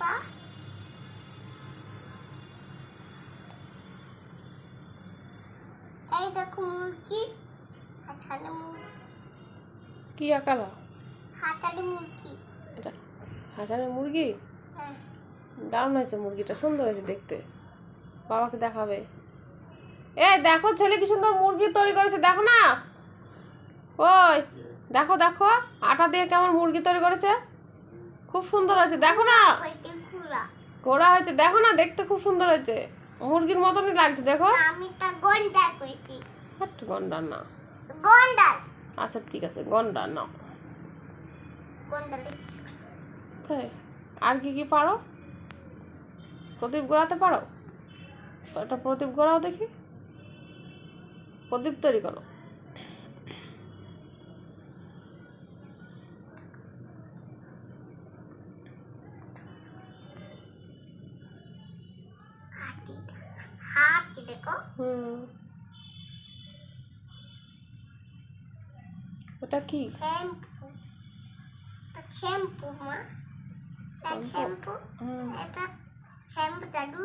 পা? এই দেখো মুরগি হাতালে মুরগি। কি আকালা? হাতালে মুরগি। এটা মুরগি? হ্যাঁ। দারুণ হয়েছে মুরগিটা সুন্দর হয়েছে দেখতে। বাবাকে দেখাবে। এ দেখো ছেলে কি সুন্দর মুরগি তৈরি করেছে দেখো না। ওই। দেখো দেখো, আটা দিয়ে কেমন মুরগি তৈরি করেছে। খুব সুন্দর হয়েছে, দেখো না। ঘোড়া হয়েছে, দেখো না, দেখতে খুব সুন্দর হয়েছে। মুরগির মতনই লাগছে, দেখো। আমি তা গন্ডার কইছি গন্ডার না। গন্ডার আচ্ছা ঠিক আছে, গন্ডার না গন্ডার আর কি কি পারো? প্রদীপ গড়াতে পারো? একটা প্রদীপ গড়াও দেখি। প্রদীপ তৈরি করো। হাতি দেখো হুম ওটা কি শ্যাম্পু এটা শ্যাম্পু মা এটা শ্যাম্পু হুম এটা শ্যাম্পু দাদু